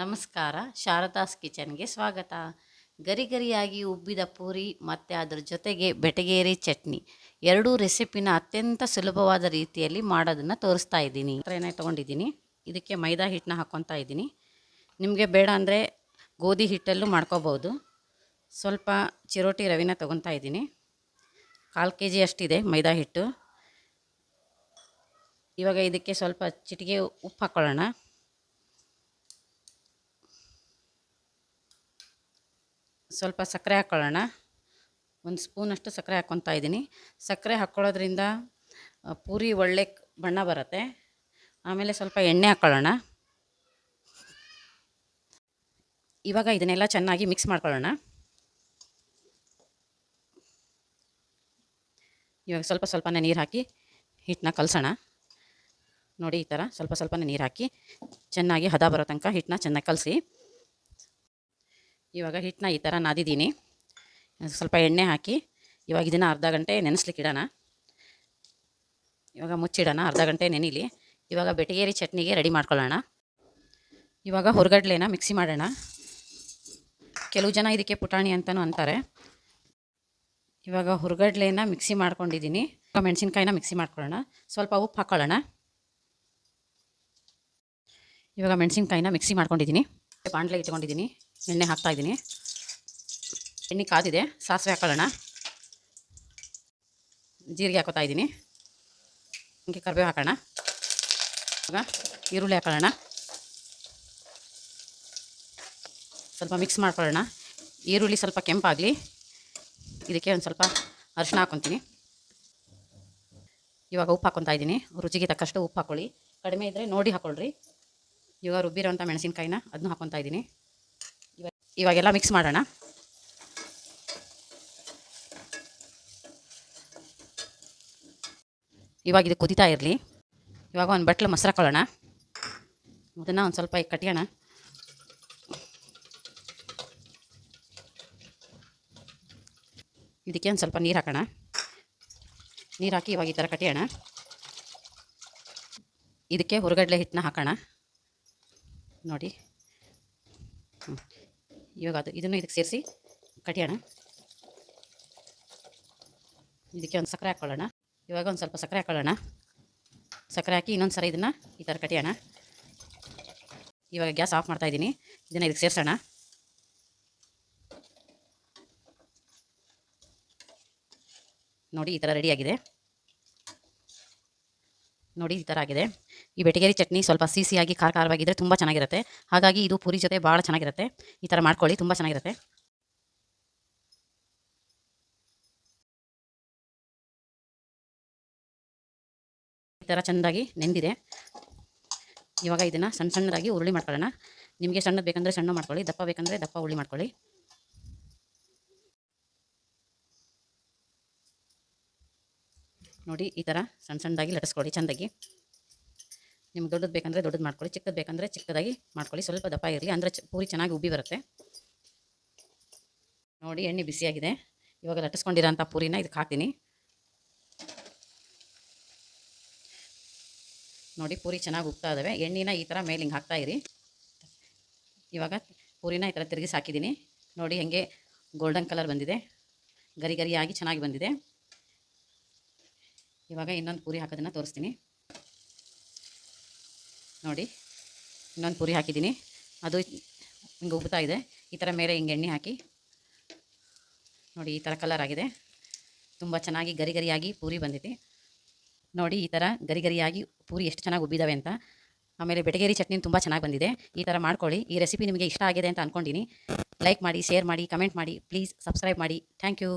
ನಮಸ್ಕಾರ, ಶಾರದಾಸ್ ಕಿಚನ್ಗೆ ಸ್ವಾಗತ. ಗರಿ ಗರಿಯಾಗಿ ಉಬ್ಬಿದ ಪೂರಿ, ಮತ್ತು ಅದರ ಜೊತೆಗೆ ಬೆಟಗೇರಿ ಚಟ್ನಿ. ಎರಡೂ ರೆಸಿಪಿನ ಅತ್ಯಂತ ಸುಲಭವಾದ ರೀತಿಯಲ್ಲಿ ಮಾಡೋದನ್ನು ತೋರಿಸ್ತಾ ಇದ್ದೀನಿ. ಏನೇ ತೊಗೊಂಡಿದ್ದೀನಿ. ಇದಕ್ಕೆ ಮೈದಾ ಹಿಟ್ಟನ್ನ ಹಾಕ್ಕೊತಾ ಇದ್ದೀನಿ. ನಿಮಗೆ ಬೇಡ ಅಂದರೆ ಗೋಧಿ ಹಿಟ್ಟಲ್ಲೂ ಮಾಡ್ಕೋಬೋದು. ಸ್ವಲ್ಪ ಚಿರೋಟಿ ರವಿನ ತೊಗೊತಾ ಇದ್ದೀನಿ. ಕಾಲು ಕೆ ಜಿ ಅಷ್ಟಿದೆ ಮೈದಾ ಹಿಟ್ಟು. ಇವಾಗ ಇದಕ್ಕೆ ಸ್ವಲ್ಪ ಚಿಟಿಕೆ ಉಪ್ಪು ಹಾಕ್ಕೊಳ್ಳೋಣ ಸ್ವಲ್ಪ ಸಕ್ಕರೆ ಹಾಕ್ಕೊಳ್ಳೋಣ ಒಂದು ಸ್ಪೂನಷ್ಟು ಸಕ್ಕರೆ ಹಾಕ್ಕೊತಾ ಇದ್ದೀನಿ. ಸಕ್ಕರೆ ಹಾಕ್ಕೊಳ್ಳೋದ್ರಿಂದ ಪೂರಿ ಒಳ್ಳೆ ಬಣ್ಣ ಬರುತ್ತೆ. ಆಮೇಲೆ ಸ್ವಲ್ಪ ಎಣ್ಣೆ ಹಾಕ್ಕೊಳ್ಳೋಣ ಇವಾಗ ಇದನ್ನೆಲ್ಲ ಚೆನ್ನಾಗಿ ಮಿಕ್ಸ್ ಮಾಡ್ಕೊಳ್ಳೋಣ. ಇವಾಗ ಸ್ವಲ್ಪ ಸ್ವಲ್ಪನೇ ನೀರು ಹಾಕಿ ಹಿಟ್ಟನ್ನ ಕಲಸೋಣ. ನೋಡಿ ಈ ಥರ ಸ್ವಲ್ಪ ಸ್ವಲ್ಪನೇ ನೀರು ಹಾಕಿ ಚೆನ್ನಾಗಿ ಹದ ಬರೋ ತನಕ ಹಿಟ್ಟನ್ನ ಚೆನ್ನಾಗಿ ಕಲಸಿ. ಇವಾಗ ಹಿಟ್ಟನ್ನ ಈ ಥರ ನಾದಿದ್ದೀನಿ. ಸ್ವಲ್ಪ ಎಣ್ಣೆ ಹಾಕಿ, ಇವಾಗ ಇದನ್ನು ಅರ್ಧ ಗಂಟೆ ನೆನೆಸ್ಲಿಕ್ಕೆ ಇಡೋಣ. ಇವಾಗ ಮುಚ್ಚಿಡೋಣ, ಅರ್ಧ ಗಂಟೆ ನೆನಿಲಿ. ಇವಾಗ ಬೆಟಗೇರಿ ಚಟ್ನಿಗೆ ರೆಡಿ ಮಾಡ್ಕೊಳ್ಳೋಣ. ಇವಾಗ ಹೊರಗಡ್ಲೆನ ಮಿಕ್ಸಿ ಮಾಡೋಣ. ಕೆಲವು ಜನ ಇದಕ್ಕೆ ಪುಟಾಣಿ ಅಂತಲೂ ಅಂತಾರೆ. ಇವಾಗ ಹುರ್ಗಡ್ಲೆನ ಮಿಕ್ಸಿ ಮಾಡ್ಕೊಂಡಿದ್ದೀನಿ. ಮೆಣಸಿನ್ಕಾಯಿನ ಮಿಕ್ಸಿ ಮಾಡ್ಕೊಳ್ಳೋಣ. ಸ್ವಲ್ಪ ಉಪ್ಪು ಹಾಕ್ಕೊಳ್ಳೋಣ ಇವಾಗ ಮೆಣಸಿನ್ಕಾಯಿನ ಮಿಕ್ಸಿ ಮಾಡ್ಕೊಂಡಿದ್ದೀನಿ. ಬಾಣಲೆ ಇಟ್ಕೊಂಡಿದ್ದೀನಿ. ಎಣ್ಣೆ ಹಾಕ್ತಾ ಇದ್ದೀನಿ. ಎಣ್ಣೆ ಕಾದಿದೆ. ಸಾಸಿವೆ ಹಾಕೊಳ್ಳೋಣ. ಜೀರಿಗೆ ಹಾಕೋತಾ ಇದ್ದೀನಿ. ಹಿಂಗೆ ಕರಿಬೇವು ಹಾಕೋಣ. ಇವಾಗ ಈರುಳ್ಳಿ ಹಾಕೊಳ್ಳೋಣ. ಸ್ವಲ್ಪ ಮಿಕ್ಸ್ ಮಾಡ್ಕೊಳ್ಳೋಣ. ಈರುಳ್ಳಿ ಸ್ವಲ್ಪ ಕೆಂಪಾಗಲಿ. ಇದಕ್ಕೆ ಒಂದು ಸ್ವಲ್ಪ ಅರಿಶಿನ ಹಾಕೊತೀನಿ. ಇವಾಗ ಉಪ್ಪು ಹಾಕೊತಾ ಇದ್ದೀನಿ. ರುಚಿಗೆ ತಕ್ಕಷ್ಟು ಉಪ್ಪು ಹಾಕೊಳ್ಳಿ. ಕಡಿಮೆ ಇದ್ದರೆ ನೋಡಿ ಹಾಕ್ಕೊಳ್ರಿ ಇವಾಗ ರುಬ್ಬಿರೋಂಥ ಮೆಣಸಿನ್ಕಾಯಿನ ಅದನ್ನು ಹಾಕ್ಕೊತಾ ಇದ್ದೀನಿ. ಇವಾಗ ಇವಾಗೆಲ್ಲ ಮಿಕ್ಸ್ ಮಾಡೋಣ. ಇವಾಗ ಇದು ಕುದಿತಾ ಇರಲಿ. ಇವಾಗ ಒಂದು ಬಟ್ಲು ಮೊಸರು ಹಾಕೊಳ್ಳೋಣ ಅದನ್ನು ಒಂದು ಸ್ವಲ್ಪ ಈಗ ಕಟ್ಟಿಯೋಣ ಇದಕ್ಕೆ ಒಂದು ಸ್ವಲ್ಪ ನೀರು ಹಾಕೋಣ. ನೀರು ಹಾಕಿ ಇವಾಗ ಈ ಥರ ಕಟ್ಟಿಯೋಣ ಇದಕ್ಕೆ ಹುರಗಡ್ಲೆ ಹಿಟ್ಟನ್ನ ಹಾಕೋಣ. ನೋಡಿ. ಇವಾಗ ಅದು ಇದನ್ನು ಇದಕ್ಕೆ ಸೇರಿಸಿ ಕಟಿಯೋಣ ಇದಕ್ಕೆ ಒಂದು ಸಕ್ಕರೆ ಹಾಕ್ಕೊಳ್ಳೋಣ. ಇವಾಗ ಒಂದು ಸ್ವಲ್ಪ ಸಕ್ಕರೆ ಹಾಕ್ಕೊಳ್ಳೋಣ. ಸಕ್ಕರೆ ಹಾಕಿ ಇನ್ನೊಂದು ಸಲ ಇದನ್ನು ಈ ಥರ ಕಟಿಯೋಣ ಇವಾಗ ಗ್ಯಾಸ್ ಆಫ್ ಮಾಡ್ತಾ ಇದ್ದೀನಿ. ಇದನ್ನು ಇದಕ್ಕೆ ಸೇರಿಸೋಣ. ನೋಡಿ ಈ ಥರ ರೆಡಿಯಾಗಿದೆ ನೋಡಿ ಈ ಥರ ಆಗಿದೆ. ಈ ಬೆಟಗೇರಿ ಚಟ್ನಿ ಸ್ವಲ್ಪ ಸಿಹಿಯಾಗಿ ಖಾರ ಖಾರವಾಗಿದ್ದರೆ ತುಂಬ ಚೆನ್ನಾಗಿರುತ್ತೆ. ಹಾಗಾಗಿ ಇದು ಪೂರಿ ಜೊತೆ ಭಾಳ ಚೆನ್ನಾಗಿರುತ್ತೆ. ಈ ಥರ ಮಾಡ್ಕೊಳ್ಳಿ, ತುಂಬ ಚೆನ್ನಾಗಿರುತ್ತೆ. ಈ ಥರ ಚೆಂದಾಗಿ ನೆಂದಿದೆ. ಇವಾಗ ಇದನ್ನು ಸಣ್ಣ ಸಣ್ಣದಾಗಿ ಉರುಳಿ ಮಾಡ್ಕೊಳ್ಳೋಣ. ನಿಮಗೆ ಸಣ್ಣದು ಬೇಕಂದರೆ ಸಣ್ಣ ಮಾಡ್ಕೊಳ್ಳಿ, ದಪ್ಪ ಬೇಕಂದರೆ ದಪ್ಪ ಉರುಳಿ ಮಾಡ್ಕೊಳ್ಳಿ. ನೋಡಿ, ಈ ಥರ ಸಣ್ಣ ಸಣ್ಣದಾಗಿ ಲಟ್ಟಿಸ್ಕೊಳ್ಳಿ, ಚೆಂದಾಗಿ. ನಿಮ್ಗೆ ದೊಡ್ಡದು ಬೇಕಂದರೆ ದೊಡ್ಡದು ಮಾಡ್ಕೊಳ್ಳಿ, ಚಿಕ್ಕದು ಬೇಕಂದರೆ ಚಿಕ್ಕದಾಗಿ ಮಾಡ್ಕೊಳ್ಳಿ. ಸ್ವಲ್ಪ ದಪ್ಪ ಇರಲಿ, ಅಂದರೆ ಪೂರಿ ಚೆನ್ನಾಗಿ ಉಬ್ಬಿ ಬರುತ್ತೆ. ನೋಡಿ, ಎಣ್ಣೆ ಬಿಸಿಯಾಗಿದೆ. ಇವಾಗ ಲಟ್ಟಿಸ್ಕೊಂಡಿರೋಂಥ ಪೂರಿನ ಇದಕ್ಕೆ ಹಾಕ್ತೀನಿ. ನೋಡಿ, ಪೂರಿ ಚೆನ್ನಾಗಿ ಉಪ್ತಾ ಇದ್ದಾವೆ ಎಣ್ಣೆನ ಈ ಥರ ಮೇಲೆ ಹಿಂಗೆ ಇರಿ. ಇವಾಗ ಪೂರಿನ ಈ ಥರ ತಿರುಗಿಸಿ ಹಾಕಿದ್ದೀನಿ. ನೋಡಿ, ಹೆಂಗೆ ಗೋಲ್ಡನ್ ಕಲರ್ ಬಂದಿದೆ. ಗರಿ ಗರಿಯಾಗಿ ಚೆನ್ನಾಗಿ ಬಂದಿದೆ. ಇವಾಗ ಇನ್ನೊಂದು ಪೂರಿ ಹಾಕೋದನ್ನು ತೋರಿಸ್ತೀನಿ. ನೋಡಿ, ಇನ್ನೊಂದು ಪೂರಿ ಹಾಕಿದ್ದೀನಿ. ಅದು ಹಿಂಗೆ ಉಬ್ತಾ ಇದೆ. ಈ ಥರ ಮೇಲೆ ಹಿಂಗೆ ಎಣ್ಣೆ ಹಾಕಿ. ನೋಡಿ, ಈ ಥರ ಕಲರ್ ಆಗಿದೆ. ತುಂಬ ಚೆನ್ನಾಗಿ ಗರಿ ಗರಿಯಾಗಿ ಪೂರಿ ಬಂದಿದೆ. ನೋಡಿ, ಈ ಥರ ಗರಿ ಗರಿಯಾಗಿ ಪೂರಿ ಎಷ್ಟು ಚೆನ್ನಾಗಿ ಉಬ್ಬಿದಾವೆ ಅಂತ. ಆಮೇಲೆ ಬೆಟಗೇರಿ ಚಟ್ನಿ ತುಂಬ ಚೆನ್ನಾಗಿ ಬಂದಿದೆ. ಈ ಥರ ಮಾಡ್ಕೊಳ್ಳಿ. ಈ ರೆಸಿಪಿ ನಿಮಗೆ ಇಷ್ಟ ಆಗಿದೆ ಅಂತ ಅಂದ್ಕೊಂಡಿನಿ ಲೈಕ್ ಮಾಡಿ ಶೇರ್ ಮಾಡಿ ಕಮೆಂಟ್ ಮಾಡಿ. ಪ್ಲೀಸ್ ಸಬ್ಸ್ಕ್ರೈಬ್ ಮಾಡಿ. Thank you